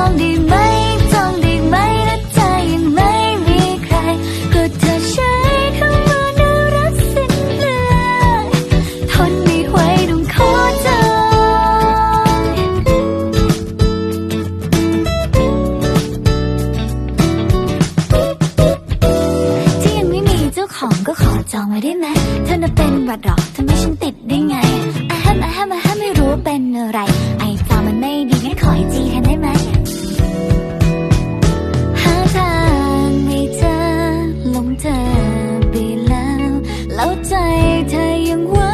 องได้ไหมจองได้ไหมนะเธอยังไม่มีใคร ก็เธอใช้คว่าน่ารักสิ้นเปลืองทนไม่ไหวต้งขอจอที่ยังไม่มีเจ้าของก็ขอจองไว้ได้ไหมเธอน่ะเป็นหวัดหรอทำไมฉันติดได้ไงอะฮมอะแฮมอะแฮมไม่รู้เป็นอะไร ไอจามันไม่ดีงั้นขอให้จี 仰望